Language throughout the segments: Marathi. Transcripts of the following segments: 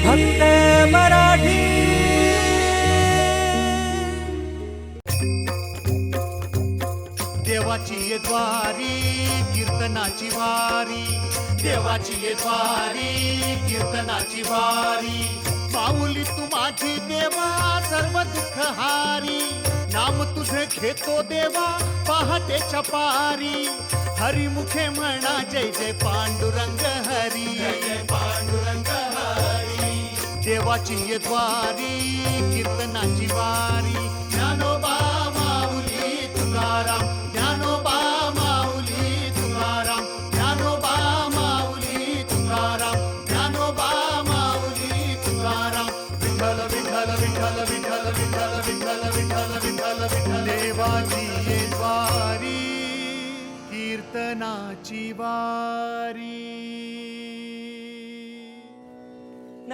फक्त मराठी. देवाची ये द्वारी कीर्तनाची वारी. देवाची ये द्वारी कीर्तनाची वारी. माऊली तू माझी देवा सर्व दुःख हारी. नाम तुझे घेतो देवा पहाटेच्या पारी हरिमुखे म्हणा जय जय पांडुरंग हरी. जय पांडुरंग देवाची ये द्वारी कीर्तनाची वारी. ज्ञानोबा माऊली तुकाराम. ज्ञानोबा माऊली तुकाराम. ज्ञानोबा माऊली तुकाराम. ज्ञानोबा माऊली तुकाराम. विठ्ठल विठ्ठल विठ्ठल विठ्ठल विठ्ठल विठ्ठल विठ्ठल विठ्ठल विठ्ठल. देवाची ये द्वारी कीर्तनाची वारी.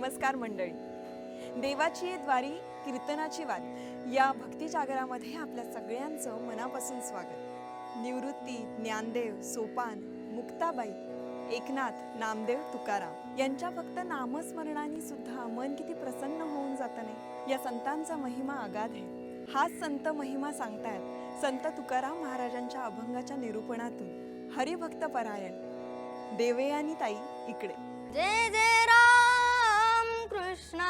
नमस्कार मंडळी. देवाची द्वारी कीर्तनाची वाट. या भक्ती जागरामध्ये आपल्या सगळ्यांचं मनापासून स्वागत. निवृत्ती ज्ञानदेव सोपान मुक्ताबाई एकनाथ नामदेव तुकाराम यांच्या फक्त नामस्मरणाने सुद्धा मन किती प्रसन्न होऊन जात नाही या संतांचा महिमा अगाध आहे. हाच संत महिमा सांगतायत संत तुकाराम महाराजांच्या अभंगाच्या निरूपणातून. हरिभक्त परायण. देवयानी ताई इकडे. जय जय कृष्ण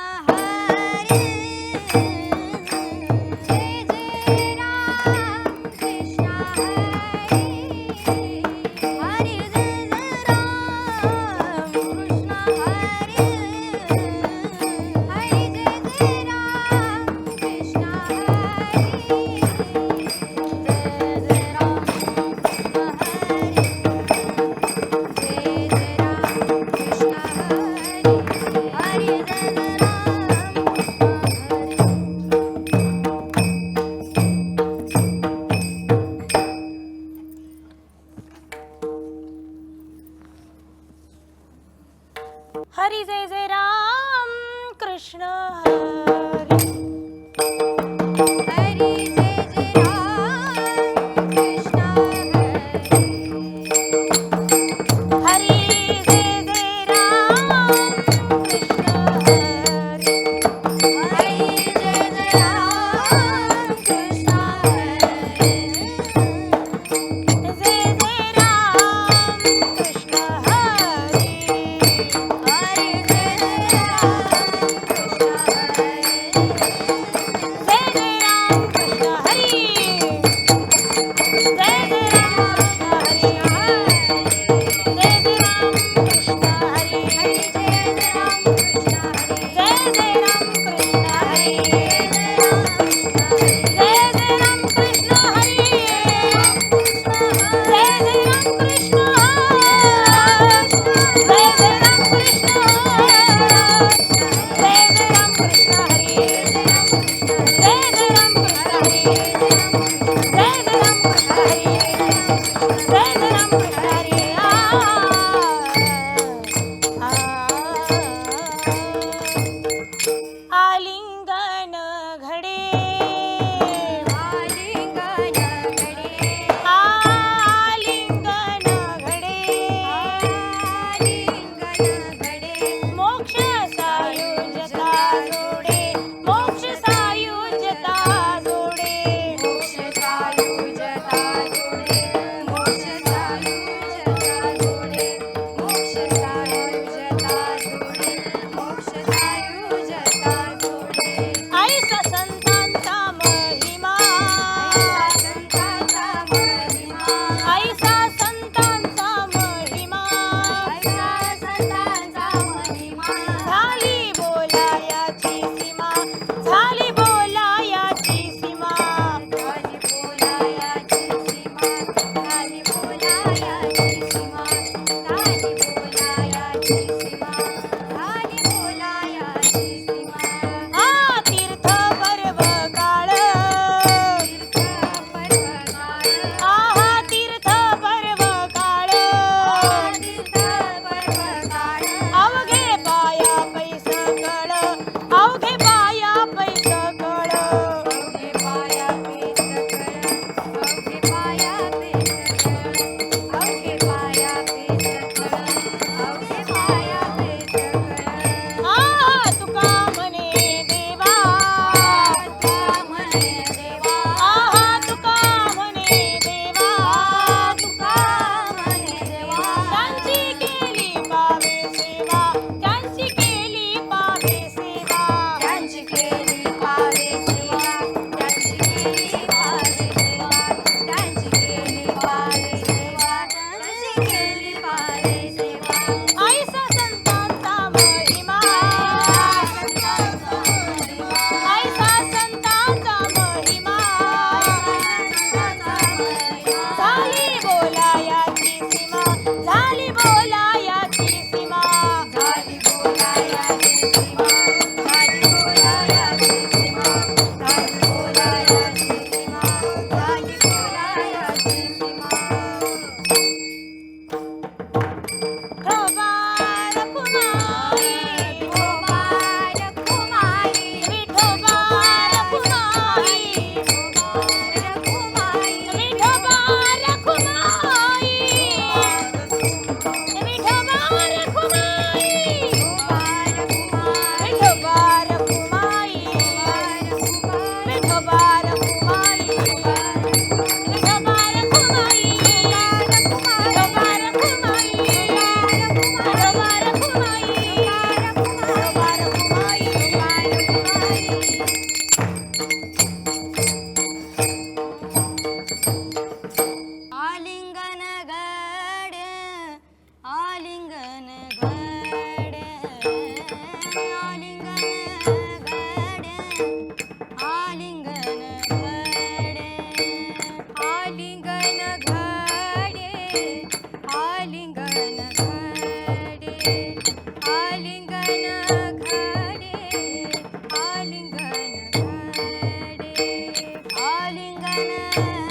é.